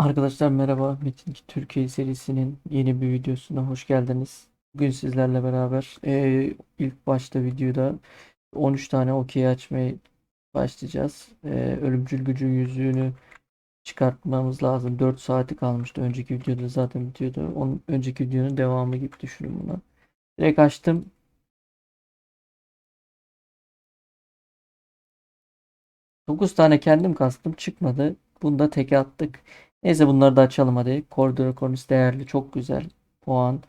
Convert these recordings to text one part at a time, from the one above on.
Arkadaşlar merhaba. Metin 2 Türkiye serisinin yeni bir videosuna hoş geldiniz. Bugün sizlerle beraber eee, ilk başta videoda 13 tane okey açmaya başlayacağız. Eee, ölümcül gücün yüzüğünü çıkartmamız lazım. 4 saati kalmıştı. Önceki videoda zaten bitiyordu. Onun önceki videonun devamı gibi düşünün bunu. Direkt açtım. Dokuz tane kendim kastım çıkmadı. Bunu da teke attık. Neyse bunları da açalım hadi. Corridor Corners değerli. Çok güzel. Puan.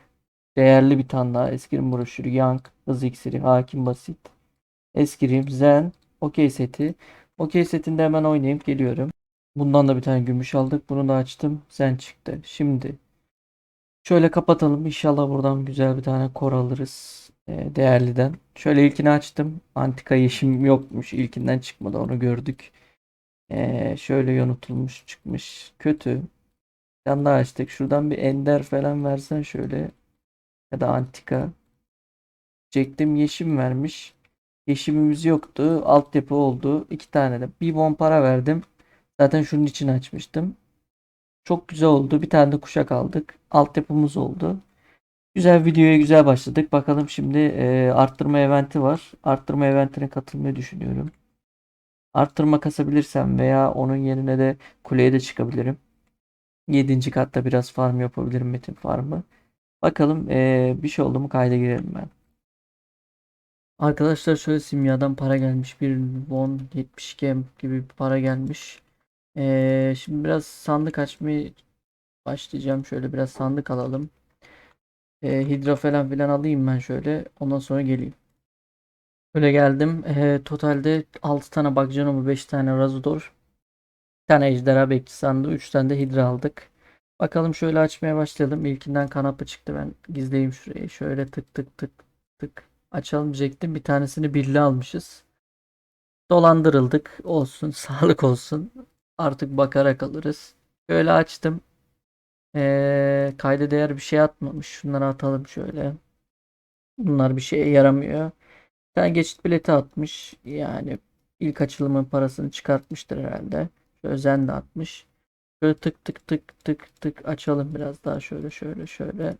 Değerli bir tane daha. Eskirim broşürü. Young. Hız iksiri. Hakim basit. Eskirim. Zen. Okey seti. Okey setinde hemen oynayıp geliyorum. Bundan da bir tane gümüş aldık. Bunu da açtım. Zen çıktı. Şimdi şöyle kapatalım. İnşallah buradan güzel bir tane kor alırız. Ee, değerliden. Şöyle ilkini açtım. Antika yeşim yokmuş. İlkinden çıkmadı. Onu gördük. Ee, şöyle yanıtılmış çıkmış. Kötü. Bir daha açtık. Şuradan bir ender falan versen şöyle. Ya da antika. Çektim yeşim vermiş. Yeşimimiz yoktu. Altyapı oldu. İki tane de. Bir won para verdim. Zaten şunun için açmıştım. Çok güzel oldu. Bir tane de kuşak aldık. Altyapımız oldu. Güzel videoya güzel başladık. Bakalım şimdi e, arttırma eventi var. Arttırma eventine katılmayı düşünüyorum. Arttırma kasabilirsem veya onun yerine de kuleye de çıkabilirim. 7. katta biraz farm yapabilirim metin farmı. Bakalım eee, bir şey oldu mu kayda girelim ben. Arkadaşlar şöyle simyadan para gelmiş. Bir won 72 M gibi para gelmiş. Eee, şimdi biraz sandık açmayı başlayacağım. Şöyle biraz sandık alalım. Eee, hidra falan filan alayım ben şöyle. Ondan sonra geleyim. Böyle geldim. Eee, totalde 6 tane Bakcanomu 5 tane Razador. Bir tane ejderha bekçi sandığı. 3 tane de hidra aldık. Bakalım şöyle açmaya başlayalım. İlkinden kanapı çıktı. Ben gizleyeyim şurayı. Şöyle tık tık tık tık. Açalım diyecektim. Bir tanesini birli almışız. Dolandırıldık. Olsun. Sağlık olsun. Artık bakarak alırız. Şöyle açtım. Ee, kayda değer bir şey atmamış. Şunları atalım şöyle. Bunlar bir şeye yaramıyor. Bir tane geçit bileti atmış. Yani ilk açılımın parasını çıkartmıştır herhalde. Şöyle zen de atmış. Şöyle tık tık tık tık tık açalım biraz daha şöyle şöyle şöyle.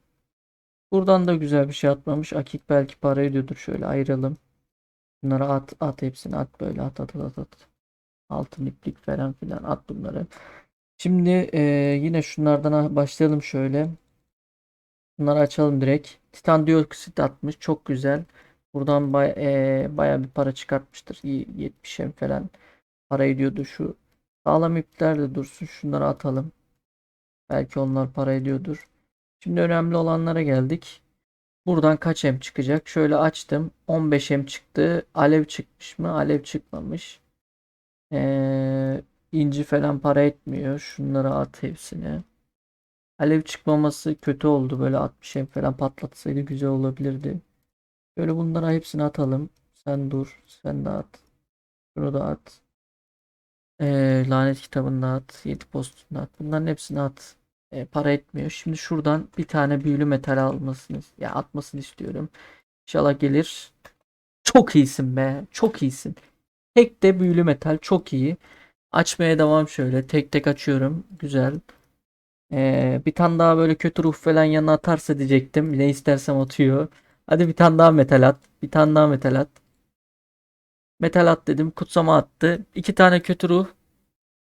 Buradan da güzel bir şey atmamış. Akik belki para ediyordur. Şöyle ayıralım. Bunları at at hepsini at böyle at at at at. Altın iplik falan filan at bunları. Şimdi e, yine şunlardan başlayalım şöyle. Bunları açalım direkt. Titan dioksit atmış. Çok güzel. Buradan bay, e, bayağı bir para çıkartmıştır. İyi, 70 em falan para ediyordu şu. Sağlam ipler de dursun. Şunları atalım. Belki onlar para ediyordur. Şimdi önemli olanlara geldik. Buradan kaç em çıkacak? Şöyle açtım. 15 em çıktı. Alev çıkmış mı? Alev çıkmamış. Ee, inci falan para etmiyor. Şunları at hepsini. Alev çıkmaması kötü oldu. Böyle 60 em falan patlatsaydı güzel olabilirdi. Böyle bunlara hepsini atalım. Sen dur. Sen de at. Şunu da at. Ee, lanet kitabını da at. 7 postunu at. Bunların hepsini at. Ee, para etmiyor. Şimdi şuradan bir tane büyülü metal almasını ya atmasını istiyorum. İnşallah gelir. Çok iyisin be. Çok iyisin. Tek de büyülü metal çok iyi. Açmaya devam şöyle. Tek tek açıyorum. Güzel. Ee, bir tane daha böyle kötü ruh falan yanına atarsa diyecektim. Ne istersem atıyor. Hadi bir tane daha metal at. Bir tane daha metal at. Metal at dedim. Kutsama attı. İki tane kötü ruh.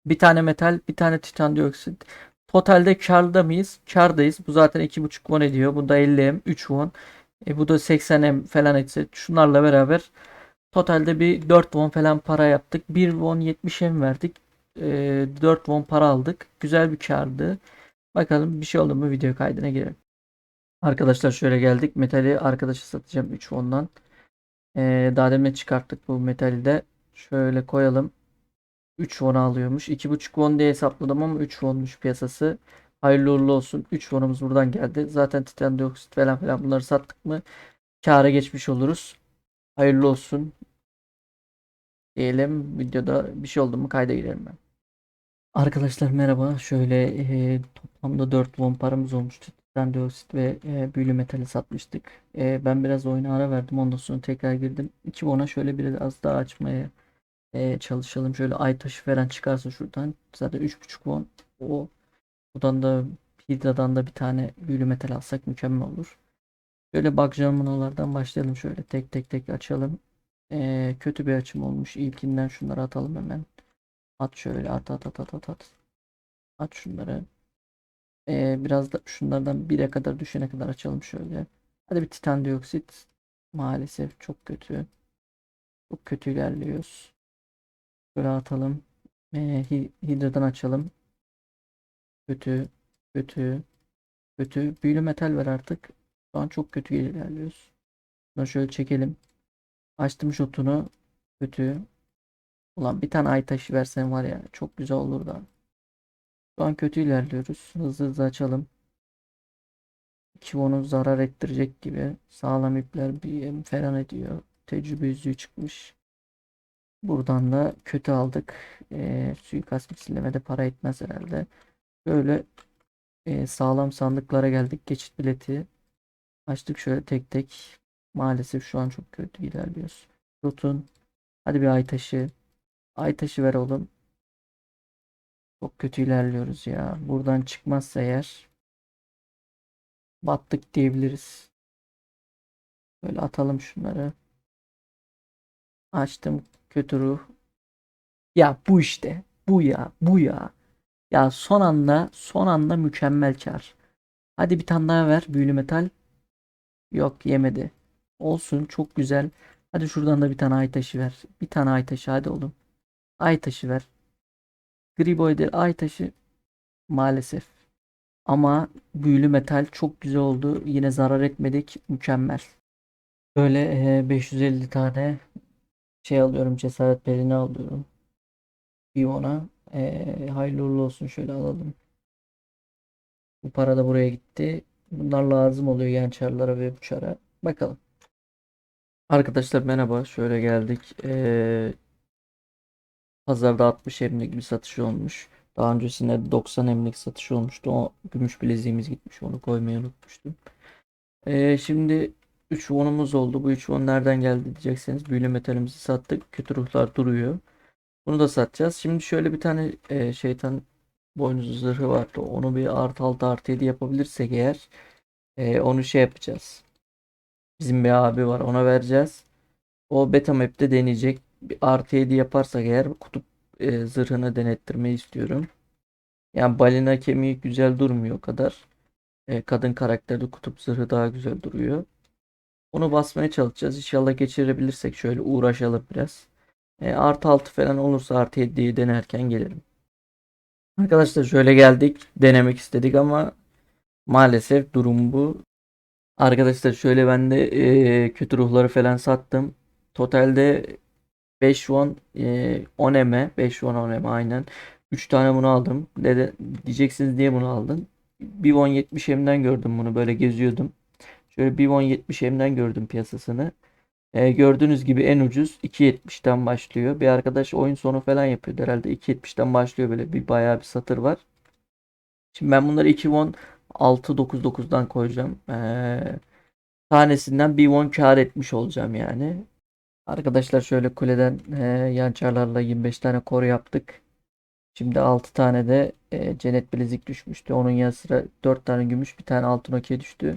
Bir tane metal. Bir tane titan dioksit. Totalde karda mıyız? Kardayız. Bu zaten 2.5 won ediyor. Bu da 50 m 3 won. E, bu da 80 m falan etse. Şunlarla beraber totalde bir 4 won falan para yaptık. 1 won 70 m verdik. E, 4 won para aldık. Güzel bir kardı. Bakalım bir şey oldu mu video kaydına girelim. Arkadaşlar şöyle geldik. Metali arkadaşa satacağım 3 won'dan. Ee, daha demin çıkarttık bu metali de. Şöyle koyalım. 3 won alıyormuş. 2.5 won diye hesapladım ama 3 wonmuş piyasası. Hayırlı uğurlu olsun. 3 wonumuz buradan geldi. Zaten titan dioksit falan filan bunları sattık mı kâra geçmiş oluruz. Hayırlı olsun. Diyelim videoda bir şey oldu mu kayda girelim ben. Arkadaşlar merhaba. Şöyle e, toplamda 4 won paramız olmuştu. Titan dioksit ve e, büyülü metali satmıştık. E, ben biraz oyuna ara verdim. Ondan sonra tekrar girdim. 2 won'a şöyle biraz daha açmaya e, çalışalım. Şöyle ay taşı falan çıkarsa şuradan. Zaten 3.5 won. O Buradan da Hidra'dan da bir tane büyülü metal alsak mükemmel olur. Şöyle bakjamonolardan başlayalım şöyle tek tek tek açalım. Ee, kötü bir açım olmuş. İlkinden şunları atalım hemen. At şöyle at at at at at. At şunları. Ee, biraz da şunlardan 1'e kadar düşene kadar açalım şöyle. Hadi bir titan dioksit. Maalesef çok kötü. Çok kötü ilerliyoruz. Böyle atalım. Ee, hi- Hidra'dan açalım. Kötü. Kötü. Kötü. Büyülü metal ver artık. Şu an çok kötü ilerliyoruz. Bunu şöyle çekelim. Açtım şotunu. Kötü. Ulan bir tane ay taşı versen var ya çok güzel olur da. Şu an kötü ilerliyoruz. Hızlı hızlı açalım. İki onu zarar ettirecek gibi. Sağlam ipler bir falan ediyor. Tecrübe yüzüğü çıkmış. Buradan da kötü aldık. Ee, suikast misillemede para etmez herhalde. Böyle e, sağlam sandıklara geldik. Geçit bileti açtık şöyle tek tek. Maalesef şu an çok kötü ilerliyoruz. Rotun. Hadi bir ay taşı. Ay taşı ver oğlum. Çok kötü ilerliyoruz ya. Buradan çıkmazsa eğer battık diyebiliriz. Böyle atalım şunları. Açtım kötü ruh. Ya bu işte. Bu ya. Bu ya. Ya son anda son anda mükemmel kar. Hadi bir tane daha ver. Büyülü metal. Yok yemedi. Olsun çok güzel. Hadi şuradan da bir tane ay taşı ver. Bir tane ay taşı hadi oğlum. Ay taşı ver. Griboide ay taşı maalesef. Ama büyülü metal çok güzel oldu. Yine zarar etmedik. Mükemmel. Böyle e, 550 tane şey alıyorum. Cesaret pelini alıyorum. Bir. E, hayırlı uğurlu olsun. Şöyle alalım. Bu para da buraya gitti. Bunlar lazım oluyor yançarlara ve buçara. Bakalım. Arkadaşlar merhaba. Şöyle geldik. E, pazarda 60 emlik bir satış olmuş. Daha öncesinde 90 emlik satış olmuştu. O gümüş bileziğimiz gitmiş. Onu koymayı unutmuştum. Ee, şimdi 3 wonumuz oldu. Bu 3 won nereden geldi diyecekseniz büyülü metalimizi sattık. Kötü ruhlar duruyor. Bunu da satacağız. Şimdi şöyle bir tane e, şeytan boynuzu zırhı vardı. Onu bir artı 6 artı 7 yapabilirsek eğer e, onu şey yapacağız. Bizim bir abi var ona vereceğiz. O beta map'te deneyecek. Bir artı 7 yaparsak eğer kutup e, zırhını denettirmeyi istiyorum. Yani balina kemiği güzel durmuyor o kadar. E, kadın karakterde kutup zırhı daha güzel duruyor. Onu basmaya çalışacağız. İnşallah geçirebilirsek şöyle uğraşalım biraz. E, artı 6 falan olursa artı 7'yi denerken gelirim. Arkadaşlar şöyle geldik. Denemek istedik ama maalesef durum bu. Arkadaşlar şöyle ben de e, kötü ruhları falan sattım. Totalde 5 won e, 10 eme 5 won 10 eme aynen. 3 tane bunu aldım. Dede, diyeceksiniz niye bunu aldın? Bir won 70 emden gördüm bunu böyle geziyordum. Şöyle bir won 70 emden gördüm piyasasını. E, gördüğünüz gibi en ucuz 2.70'ten başlıyor. Bir arkadaş oyun sonu falan yapıyordu herhalde 2.70'ten başlıyor böyle bir bayağı bir satır var. Şimdi ben bunları 2 won 6.99'dan koyacağım. E, tanesinden bir won kar etmiş olacağım yani. Arkadaşlar şöyle kuleden e, yançarlarla 25 tane kor yaptık. Şimdi 6 tane de e, cennet bilezik düşmüştü. Onun yanı sıra 4 tane gümüş bir tane altın okey düştü.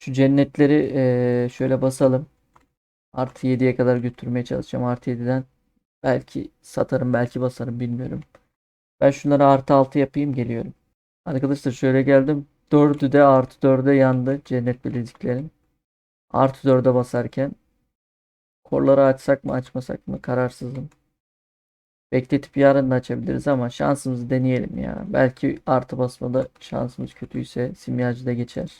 Şu cennetleri e, şöyle basalım. Artı 7'ye kadar götürmeye çalışacağım. Artı 7'den belki satarım belki basarım bilmiyorum. Ben şunları artı 6 yapayım geliyorum. Arkadaşlar şöyle geldim. 4'ü de artı 4'e yandı cennet bileziklerim. Artı 4'e basarken Korları açsak mı açmasak mı kararsızım. Bekletip yarın da açabiliriz ama şansımızı deneyelim ya. Belki artı basmada şansımız kötüyse simyacıda geçer.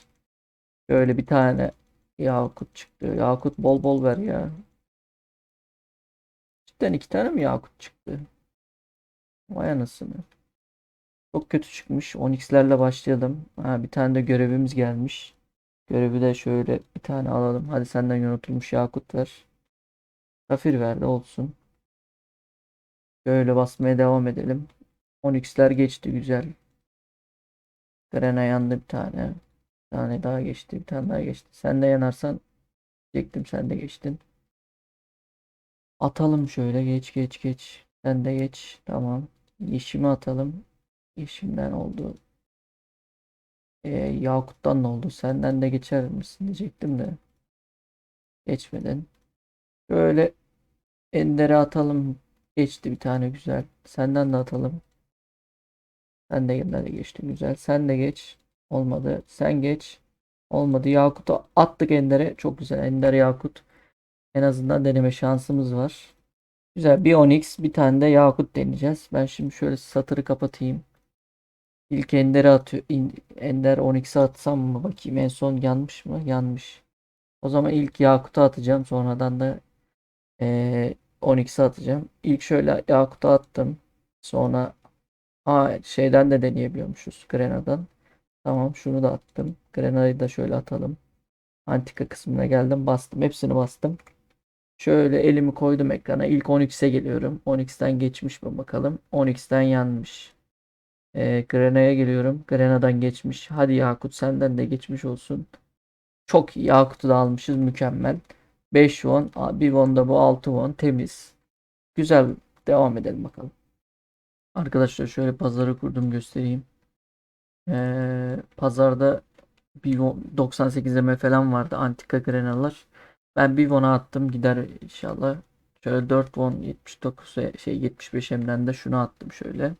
Böyle bir tane Yakut çıktı. Yakut bol bol ver ya. Cidden iki tane mi Yakut çıktı? Vay anasını. Çok kötü çıkmış. 10x'lerle başlayalım. Ha, bir tane de görevimiz gelmiş. Görevi de şöyle bir tane alalım. Hadi senden yönetilmiş Yakut ver. Safir verdi olsun. Böyle basmaya devam edelim. 10x'ler geçti güzel. Grena yandı bir tane. Bir tane daha geçti. Bir tane daha geçti. Sen de yanarsan diyecektim sen de geçtin. Atalım şöyle geç geç geç. Sen de geç. Tamam. Yeşimi atalım. Yeşimden oldu. Ee, Yakut'tan ne oldu? Senden de geçer misin diyecektim de. Geçmedin. Böyle Ender'e atalım. Geçti bir tane güzel. Senden de atalım. Sen de Ender de geçti güzel. Sen de geç. Olmadı. Sen geç. Olmadı. Yakut'u attık Ender'e. Çok güzel. Ender Yakut. En azından deneme şansımız var. Güzel. Bir Onyx, bir tane de Yakut deneyeceğiz. Ben şimdi şöyle satırı kapatayım. İlk Ender'e atıyor. Ender Onyx'e atsam mı? Bakayım en son yanmış mı? Yanmış. O zaman ilk Yakut'a atacağım. Sonradan da eee Onyx'e atacağım. İlk şöyle Yakut'a attım. Sonra Aa, şeyden de deneyebiliyormuşuz. Grena'dan. Tamam şunu da attım. Grena'yı da şöyle atalım. Antika kısmına geldim. Bastım. Hepsini bastım. Şöyle elimi koydum ekrana. İlk 10x'e geliyorum. 10x'ten geçmiş mi bakalım. 10x'ten yanmış. Ee, Grena'ya geliyorum. Grena'dan geçmiş. Hadi Yakut senden de geçmiş olsun. Çok iyi. Yakut'u da almışız. Mükemmel. 5 won. Aa, Bir won da bu 6 won. Temiz. Güzel. Devam edelim bakalım. Arkadaşlar şöyle pazarı kurdum göstereyim. Ee, pazarda bir won- 98 M falan vardı antika grenalar. Ben bir won'a attım gider inşallah. Şöyle 4 won 79 e- şey 75 M'den de şunu attım şöyle.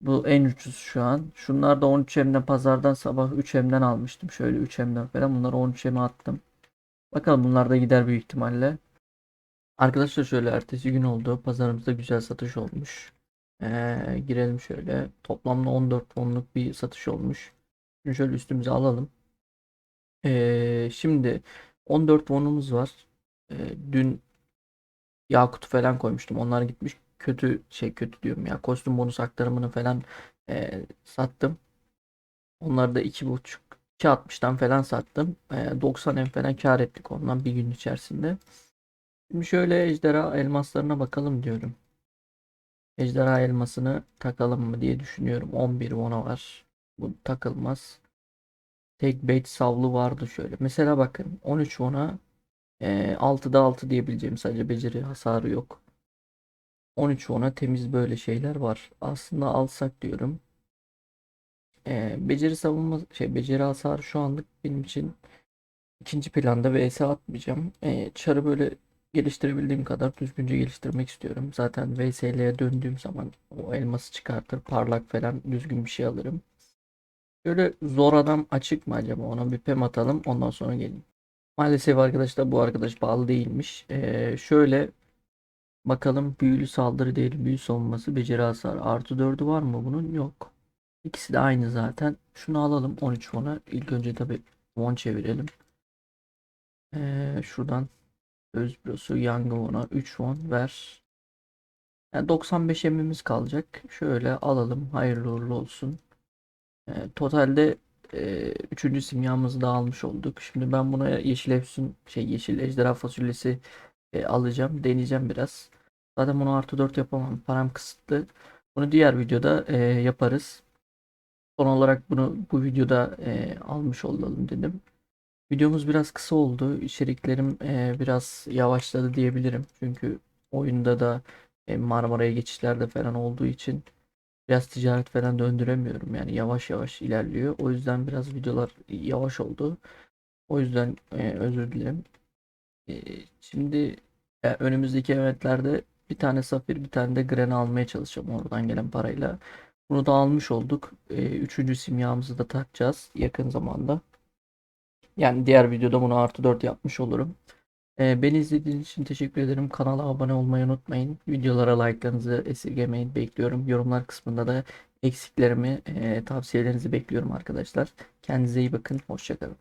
Bu en ucuz şu an. Şunlar da 13 M'den pazardan sabah 3 M'den almıştım. Şöyle 3 M'den falan. Bunları 13 M'e attım. Bakalım bunlar da gider büyük ihtimalle. Arkadaşlar şöyle ertesi gün oldu. Pazarımızda güzel satış olmuş. Ee, girelim şöyle. Toplamda 14 wonluk bir satış olmuş. Şimdi şöyle üstümüze alalım. Ee, şimdi 14 wonumuz var. Ee, dün Yakut falan koymuştum. Onlar gitmiş. Kötü şey kötü diyorum ya. Kostüm bonus aktarımını falan e, sattım. Onları da 2.5 2.60'dan falan sattım. E, 90 M falan kar ettik ondan bir gün içerisinde. Şimdi şöyle ejderha elmaslarına bakalım diyorum. Ejderha elmasını takalım mı diye düşünüyorum. 11 won'a var. Bu takılmaz. Tek bait savlı vardı şöyle. Mesela bakın 13 won'a e, 6'da 6 diyebileceğim sadece beceri hasarı yok. 13 won'a temiz böyle şeyler var. Aslında alsak diyorum. E, beceri savunma şey beceri hasarı şu anlık benim için ikinci planda vs atmayacağım. E, çarı böyle geliştirebildiğim kadar düzgünce geliştirmek istiyorum. Zaten VS'ye döndüğüm zaman o elması çıkartır, parlak falan düzgün bir şey alırım. Böyle zor adam açık mı acaba? Ona bir pem atalım ondan sonra gelin. Maalesef arkadaşlar bu arkadaş bağlı değilmiş. Ee, şöyle bakalım büyülü saldırı değil büyü savunması beceri hasarı artı 4'ü var mı bunun? Yok. İkisi de aynı zaten. Şunu alalım 13 won'a. İlk önce tabi won çevirelim. Ee, şuradan Öz bürosu Yangıvon'a 3 won ver. Yani 95 emimiz kalacak. Şöyle alalım. Hayırlı uğurlu olsun. E, totalde 3. simyamızı da almış olduk. Şimdi ben buna yeşil efsun şey yeşil ejderha fasulyesi e, alacağım. Deneyeceğim biraz. Zaten bunu artı 4 yapamam. Param kısıtlı. Bunu diğer videoda e, yaparız. Son olarak bunu bu videoda e, almış olalım dedim. Videomuz biraz kısa oldu. İçeriklerim e, biraz yavaşladı diyebilirim. Çünkü oyunda da e, Marmara'ya geçişlerde falan olduğu için biraz ticaret falan döndüremiyorum. Yani yavaş yavaş ilerliyor. O yüzden biraz videolar yavaş oldu. O yüzden e, özür dilerim. E, şimdi e, önümüzdeki eventlerde bir tane safir bir tane de gren almaya çalışacağım oradan gelen parayla. Bunu da almış olduk. E, üçüncü simyamızı da takacağız yakın zamanda. Yani diğer videoda bunu artı 4 yapmış olurum. Ee, beni izlediğiniz için teşekkür ederim. Kanala abone olmayı unutmayın. Videolara like'larınızı esirgemeyin. Bekliyorum. Yorumlar kısmında da eksiklerimi, e, tavsiyelerinizi bekliyorum arkadaşlar. Kendinize iyi bakın. Hoşçakalın.